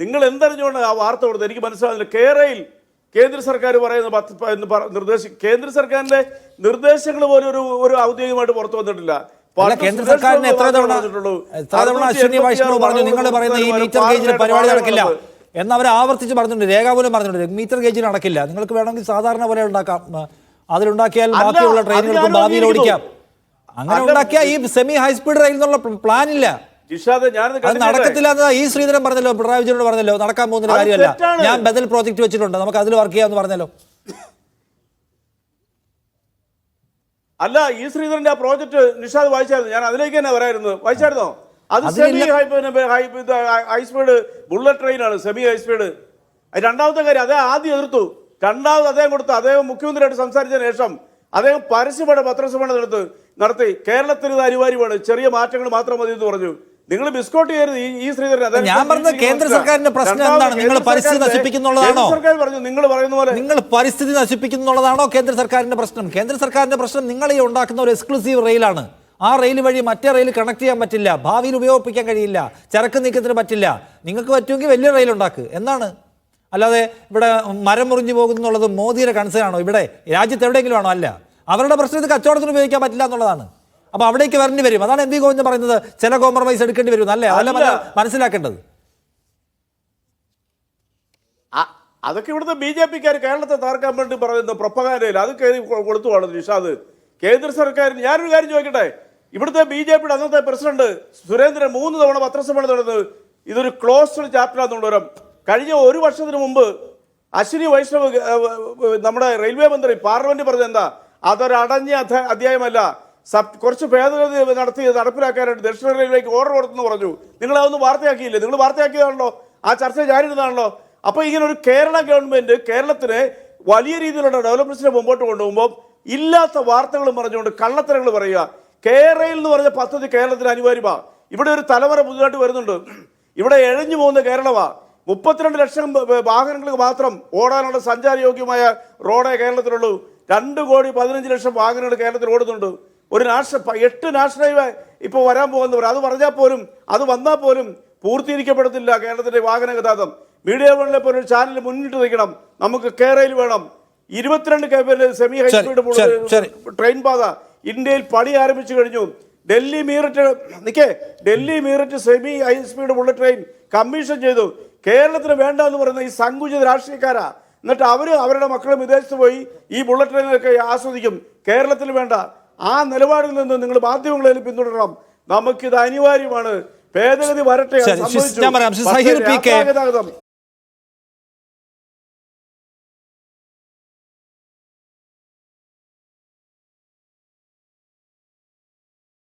നിങ്ങൾ എന്തറിഞ്ഞുകൊണ്ട് ആ വാർത്ത കൊടുത്തത്? എനിക്ക് മനസ്സിലാകുന്നില്ല കേരളയിൽ കേന്ദ്ര സർക്കാർ പറയുന്ന പത്ത് നിർദ്ദേശ എന്ന് കേന്ദ്ര സർക്കാരിന്റെ നിർദ്ദേശങ്ങൾ പോലും ഒരു ഒരു ഔദ്യോഗികമായിട്ട് പുറത്തു വന്നിട്ടില്ല. കേന്ദ്ര സർക്കാരിന് എത്ര തവണ. എത്ര തവണ അശ്വിനി വൈഷ്ണവ് പറഞ്ഞു നിങ്ങൾ പറയുന്ന ഈ മീറ്റർ ഗേജിന് പരിപാടി നടക്കില്ല. എന്ന് അവർ ആവർത്തിച്ച് പറഞ്ഞിട്ടുണ്ട്. രേഖാമൂലം പറഞ്ഞിട്ടുണ്ട്. മീറ്റർ ഗേജിന് നടക്കില്ല. നിങ്ങൾക്ക് വേണമെങ്കിൽ സാധാരണ പോലെ ഉണ്ടാക്കാം. അതിലുണ്ടാക്കിയാൽ ബാക്കിയുള്ള ട്രെയിനുകൾക്ക് ഭാവിയിൽ ഓടിക്കാം. അങ്ങനെ ഉണ്ടാക്കിയാൽ ഉണ്ടാക്കിയ ഈ സെമി ഹൈസ്പീഡ് റെയിൽ എന്നുള്ള പ്ലാൻ ഇല്ല. നടക്കത്തില്ല ഈ ശ്രീധരൻ പറഞ്ഞല്ലോ പിണറായി വിജയനോട് പറഞ്ഞല്ലോ നടക്കാൻ പോകുന്ന കാര്യമല്ല. ഞാൻ ബദൽ പ്രോജക്റ്റ് വെച്ചിട്ടുണ്ട് നമുക്ക് അതിൽ വർക്ക് ചെയ്യാമെന്ന് പറഞ്ഞല്ലോ. അല്ല ഈ ശ്രീധരന്റെ ആ പ്രോജക്ട് നിഷാദ് വായിച്ചായിരുന്നു. ഞാൻ അതിലേക്ക് തന്നെ വരായിരുന്നു. വായിച്ചായിരുന്നോ? അത് സെമി ഹൈസ്പീഡ് ബുള്ളറ്റ് ട്രെയിനാണ് സെമി ഹൈസ്പീഡ് രണ്ടാമത്തെ കാര്യം അതേ ആദ്യം എതിർത്തു. രണ്ടാമത് അദ്ദേഹം കൊടുത്തു. അദ്ദേഹം മുഖ്യമന്ത്രിയായിട്ട് സംസാരിച്ചതിന് ശേഷം അദ്ദേഹം പരസ്യമാണ് പത്രസമ്മേളനം നടത്തി. നടത്തി കേരളത്തിന് ഇത് അനിവാര്യമാണ്. ചെറിയ മാറ്റങ്ങൾ മാത്രം മതി എന്ന് പറഞ്ഞു. നിങ്ങൾ ബിസ്കോട്ട് ചെയ്യരുത് ഈ ശ്രീധരൻ. ഞാൻ പറഞ്ഞത് കേന്ദ്ര സർക്കാരിന്റെ പ്രശ്നം എന്താണ്? നിങ്ങൾ പരിസ്ഥിതി നശിപ്പിക്കുന്നുള്ളതാണോ? കേന്ദ്ര സർക്കാർ പറഞ്ഞു നിങ്ങൾ പറയുന്ന പോലെ നിങ്ങൾ പരിസ്ഥിതി നശിപ്പിക്കുന്നുള്ളതാണോ കേന്ദ്ര സർക്കാരിന്റെ പ്രശ്നം? കേന്ദ്ര സർക്കാരിന്റെ പ്രശ്നം നിങ്ങൾ ഈ ഉണ്ടാക്കുന്ന ഒരു എക്സ്ക്ലൂസീവ് റെയിലാണ്. ആ റെയിൽ വഴി മറ്റേ റെയിൽ കണക്ട് ചെയ്യാൻ പറ്റില്ല. ഭാവിയിൽ ഉപയോഗിപ്പിക്കാൻ കഴിയില്ല. ചരക്ക് നീക്കത്തിന് പറ്റില്ല. നിങ്ങൾക്ക് പറ്റുമെങ്കിൽ വലിയ റെയിൽ ഉണ്ടാക്കുക എന്നാണ് അല്ലാതെ ഇവിടെ മരം മുറിഞ്ഞു പോകുന്നുള്ളത് മോദിയുടെ കൺസേൺ ആണോ? ഇവിടെ രാജ്യത്ത് എവിടെയെങ്കിലും ആണോ? അല്ല. അവരുടെ പ്രശ്നം ഇത് കച്ചവടത്തിന് ഉപയോഗിക്കാൻ പറ്റില്ല എന്നുള്ളതാണ്. അപ്പൊ അവിടേക്ക് വരേണ്ടി വരും. അതാണ് എം വി ഗോവിന്ദൻ പറയുന്നത്? ചില കോംപ്രമൈസ് എടുക്കേണ്ടി വരും. അല്ലേ? അതല്ല. മനസ്സിലാക്കേണ്ടത്. അതൊക്കെ ഇവിടുത്തെ ബി ജെ പിക്കാർ കേരളത്തെ തകർക്കാൻ വേണ്ടി പറയുന്ന പ്രൊപ്പകാരയിൽ അത് കയറി കൊടുത്തുവാണ് നിഷാദ്. കേന്ദ്ര സർക്കാരിന് ഞാനൊരു കാര്യം ചോദിക്കട്ടെ? ഇവിടുത്തെ ബി ജെ പിയുടെ അന്നത്തെ പ്രസിഡന്റ് സുരേന്ദ്രൻ മൂന്ന് തവണ പത്രസമ്മേളനം നടന്നത് ഇതൊരു ക്ലോസ്ഡ് ചാപ്റ്ററാന്നുള്ളവരും കഴിഞ്ഞ ഒരു വർഷത്തിന് മുമ്പ് അശ്വിനി വൈഷ്ണവ് നമ്മുടെ റെയിൽവേ മന്ത്രി പാർലമെന്റ് പറഞ്ഞത് എന്താ അതൊരടഞ്ഞ അധ്യാ- അധ്യായമല്ല. സബ് കുറച്ച് ഭേദഗതി നടത്തി നടപ്പിലാക്കാനായിട്ട് ദക്ഷിണ റെയിൽവേക്ക് ഓർഡർ കൊടുത്തെന്ന് പറഞ്ഞു. നിങ്ങൾ അതൊന്നും വാർത്തയാക്കിയില്ലേ? നിങ്ങൾ വാർത്തയാക്കിയതാണല്ലോ? ആ ചർച്ച ഞാനിരുന്നാണല്ലോ അപ്പോൾ ഇങ്ങനെ ഒരു കേരള ഗവൺമെന്റ് കേരളത്തിന് വലിയ രീതിയിലുള്ള ഡെവലപ്മെന്റ്സിനെ മുമ്പോട്ട് കൊണ്ടുപോകുമ്പോൾ ഇല്ലാത്ത വാർത്തകൾ പറഞ്ഞുകൊണ്ട് കള്ളത്തരങ്ങൾ പറയുക. കേരളയിൽ എന്ന് പറഞ്ഞ പദ്ധതി കേരളത്തിന് അനിവാര്യമാണ് ഇവിടെ ഒരു തലമുറ പുതുതായിട്ട് വരുന്നുണ്ട്. ഇവിടെ എഴഞ്ഞു പോകുന്ന കേരളമാ. മുപ്പത്തിരണ്ട് ലക്ഷം വാഹനങ്ങൾക്ക് മാത്രം ഓടാനുള്ള സഞ്ചാരയോഗ്യമായ റോഡേ കേരളത്തിലുള്ളൂ. രണ്ട് കോടി പതിനഞ്ച് ലക്ഷം വാഹനങ്ങൾ കേരളത്തിൽ ഓടുന്നുണ്ട്. ഒരു നാഷണൽ എട്ട് നാഷണൽ ഹൈവേ ഇപ്പോൾ വരാൻ പോകുന്നവർ. അത് പറഞ്ഞാൽ പോലും അത് വന്നാൽ പോലും പൂർത്തീകരിക്കപ്പെടത്തില്ല കേരളത്തിന്റെ വാഹന ഗതാഗതം. മീഡിയ വണിലെ പോലെ ഒരു ചാനൽ മുന്നിട്ട് നിൽക്കണം. നമുക്ക് കേരളയിൽ വേണം. ഇരുപത്തിരണ്ട് സെമി ഹൈ സ്പീഡ് ശരി, ശരി. ട്രെയിൻ പാത. ഇന്ത്യയിൽ പണി ആരംഭിച്ചു കഴിഞ്ഞു. ഡൽഹി മീററ്റ് നിൽക്കേ Delhi Meerut semi high speed bullet train commission ചെയ്തു. കേരളത്തിന് വേണ്ട എന്ന് പറയുന്ന ഈ സങ്കുചിത രാഷ്ട്രീയക്കാരാ. എന്നിട്ട് അവർ അവരുടെ മക്കളും വിദേശത്ത് പോയി ഈ ബുള്ളറ്റ് ട്രെയിനൊക്കെ ആസ്വദിക്കും. കേരളത്തിൽ വേണ്ട. ആ നിലപാടിൽ നിന്ന് നിങ്ങൾ മാധ്യമങ്ങളിൽ പിന്തുടരണം. നമുക്കിത് അനിവാര്യമാണ്. ഭേദഗതി വരട്ടെ. ഞാൻ പറയാം,